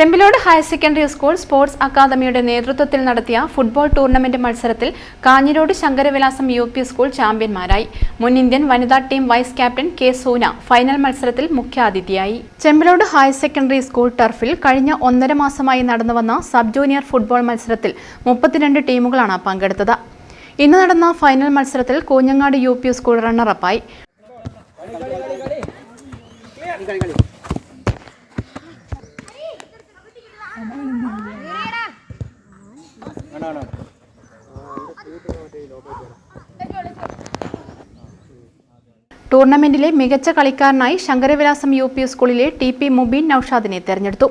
Chembilode higher secondary school sports അക്കാദമിയുടെ നേതൃത്വത്തിൽ നടത്തിയ ഫുട്ബോൾ ടൂർണമെന്റ് മത്സരത്തിൽ Kanhirode Sankaravilasam U P school ചാമ്പ്യന്മാരായി. മുൻ ഇന്ത്യൻ വനിതാ team vice captain K Soona final മത്സരത്തിൽ മുഖ്യാതിഥിയായി. ചെമ്പിലോട് ഹയർ സെക്കൻഡറി സ്കൂൾ ടർഫിൽ കഴിഞ്ഞ ഒന്നര മാസമായി നടന്നുവന്ന സബ് ജൂനിയർ ഫുട്ബോൾ മത്സരത്തിൽ മുപ്പത്തിരണ്ട് ടീമുകളാണ് പങ്കെടുത്തത്. ഇന്ന് നടന്ന ഫൈനൽ മത്സരത്തിൽ കൂഞ്ഞങ്ങാട് യു പി സ്കൂൾ റണ്ണറപ്പായി ടൂർണമെന്റിലെ മികച്ച കളിക്കാരനായി ശങ്കരവിലാസം യു പി സ്കൂളിലെ ടി പി മുബീൻ നൌഷാദിനെ തെരഞ്ഞെടുത്തു.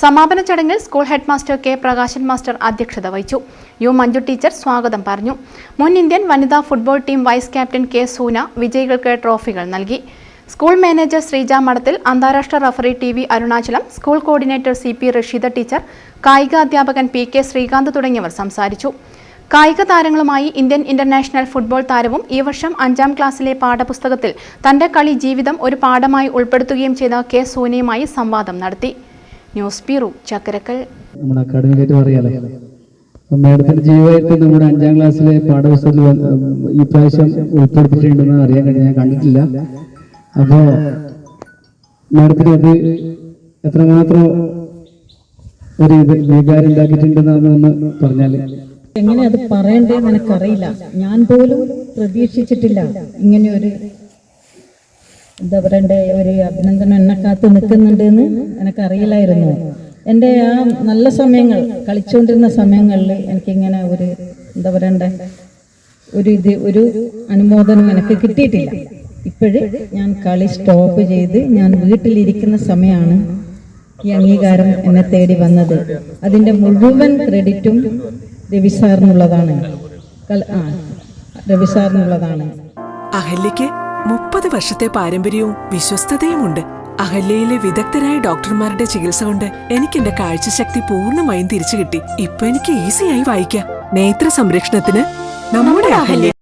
സമാപന ചടങ്ങിൽ school head master K Prakashan master അധ്യക്ഷത വഹിച്ചു. യു മഞ്ജു ടീച്ചർ സ്വാഗതം പറഞ്ഞു. മുൻ ഇന്ത്യൻ വനിതാ football team vice captain K Soona വിജയികൾക്ക് ട്രോഫികൾ നൽകി. സ്കൂൾ മാനേജർ ശ്രീജ മഠത്തിൽ അന്താരാഷ്ട്ര referee T V Arunachalam school coordinator C P Rasheeda teacher കായിക അധ്യാപകൻ പി കെ ശ്രീകാന്ത് തുടങ്ങിയവർ സംസാരിച്ചു. കായിക താരങ്ങളുമായി ഇന്ത്യൻ ഇന്റർനാഷണൽ ഫുട്ബോൾ താരവും ഈ വർഷം അഞ്ചാം ക്ലാസ്സിലെ പാഠപുസ്തകത്തിൽ തന്റെ കളി ജീവിതം ഒരു പാഠമായി ഉൾപ്പെടുത്തുകയും ചെയ്ത കെ സോനിയുമായി സംവാദം നടത്തി. News bureau Chakkarakkal. നമ്മുടെ ജീവമായിട്ട് നമ്മുടെ അഞ്ചാം ക്ലാസ്സിലെ പാഠപുസ്തകത്തിൽ ഈ ഉൾപ്പെടുത്തിയിട്ടുണ്ടെന്ന് അറിയാൻ കഴിഞ്ഞ ഞാൻ കണ്ടിട്ടില്ല. അപ്പോ മാഡത്തിന് അത് എത്രമാത്രം ഒരു ഇത് വികാരം ഉണ്ടാക്കിയിട്ടുണ്ടെന്നാണ് ഒന്ന് പറഞ്ഞാൽ. എങ്ങനെ അത് പറയണ്ടേന്ന് എനിക്കറിയില്ല ഞാൻ പോലും പ്രതീക്ഷിച്ചിട്ടില്ല. ഇങ്ങനെ ഒരു എന്താ പറയണ്ടേ ഒരു അഭിനന്ദനം എന്നെ കാത്ത് നിൽക്കുന്നുണ്ട് എന്ന് എനിക്കറിയില്ലായിരുന്നു. എന്റെ ആ നല്ല സമയങ്ങൾ കളിച്ചുകൊണ്ടിരുന്ന സമയങ്ങളിൽ എനിക്കിങ്ങനെ ഒരു എന്താ പറയണ്ടേ ഒരു ഇത് ഒരു അനുമോദനം എനിക്ക് കിട്ടിയിട്ടില്ല. ഇപ്പോഴ് ഞാൻ കളി സ്റ്റോപ്പ് ചെയ്ത് ഞാൻ വീട്ടിലിരിക്കുന്ന സമയമാണ് ഈ അംഗീകാരം എന്നെ തേടി വന്നത്. അതിന്റെ മുഴുവൻ ക്രെഡിറ്റും രവി സാറിനുള്ളതാണ്. ആ രവി സാറിനുള്ളതാണ്. അഹല്യയ്ക്ക് മുപ്പത് വർഷത്തെ പാരമ്പര്യവും വിശ്വസ്തതയുമുണ്ട്. അഹല്യയിലെ വിദഗ്ധരായ ഡോക്ടർമാരുടെ ചികിത്സ കൊണ്ട് എനിക്ക് എന്റെ കാഴ്ചശക്തി പൂർണമായും തിരിച്ചു കിട്ടി ഇപ്പൊ എനിക്ക് ഈസിയായി വായിക്കാം. നേത്ര സംരക്ഷണത്തിന് നമ്മുടെ അഹല്യ